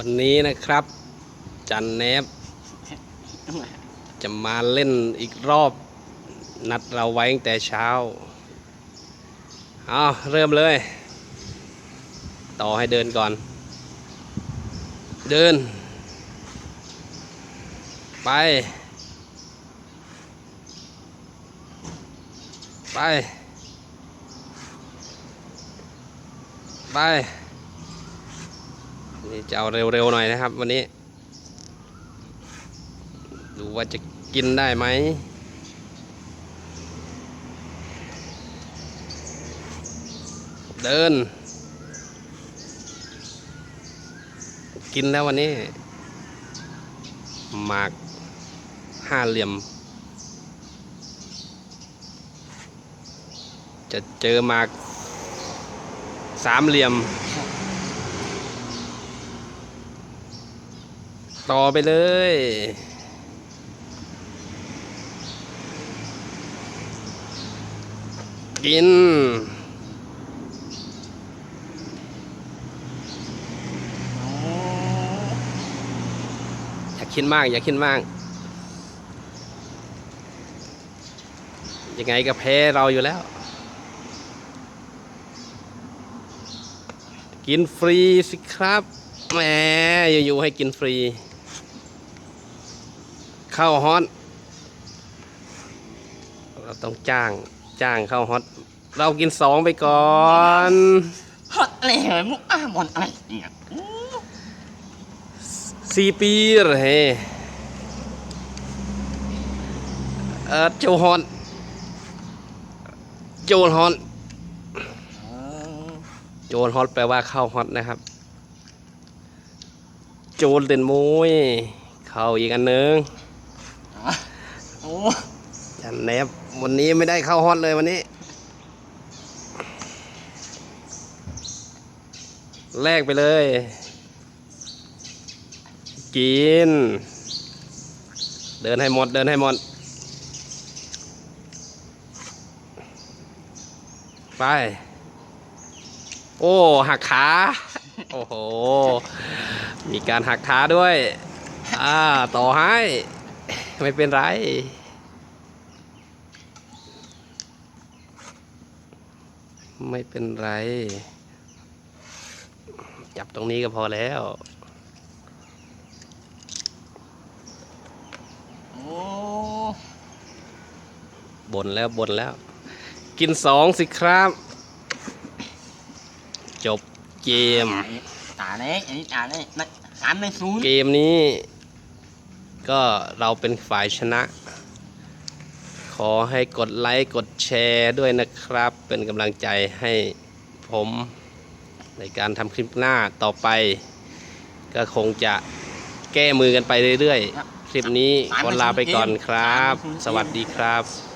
วันนี้นะครับ จันแนบจะมาเล่นอีกรอบ นัดเราไว้ตั้งแต่เช้า เอาเริ่มเลย ต่อให้เดินก่อน เดิน ไป ไป ไป นี่จะเอาเร็วๆหน่อยนะครับ วันนี้ ดูว่าจะกินได้ไหมเดิน กินแล้ววันนี้ หมากห้าเหลี่ยม จะเจอหมากสามเหลี่ยม ต่อไปเลย กิน อย่าคิดมาก อย่าคิดมาก ยังไงก็แพ้เราอยู่แล้ว กินฟรีสิครับแหมอยู่ๆให้กินฟรี ข้าวฮอตเราต้องจ้างจ้างข้าวฮอตเรากินสองไปก่อนฮอตเลยเหรอมุกอ้าบอลอะไรเนี่ยอู้สี่ปีเหรอเฮ้เออโจฮอนโจนฮอนเออโจนฮอตแปลว่าข้าวฮอตนะครับ โจนเด่นมวยเข้าอีกอันหนึ่งโอ้จันแนบวันนี้ไม่ได้เข้าฮอตเลยวันนี้ แลกไปเลย กิน เดินให้หมด เดินให้หมด ไป โอ้ หักขา โอ้โห มีการหักขาด้วย อ่า ต่อให้ ไม่เป็นไร ไม่เป็นไร จับตรงนี้ก็พอแล้วโอ้บ่นแล้วบ่นแล้ว กินสองสิครับ จบเกมตาเล็กอันนี้ตาเล็กนั่นสามในศูนย์เกมนี้ ก็เราเป็นฝ่ายชนะ ขอให้กดไลค์กดแชร์ด้วยนะครับ เป็นกำลังใจให้ผมในการทำคลิปหน้าต่อไป ก็คงจะแก้มือกันไปเรื่อยๆ คลิปนี้ขอลาไปก่อนครับ สวัสดีครับ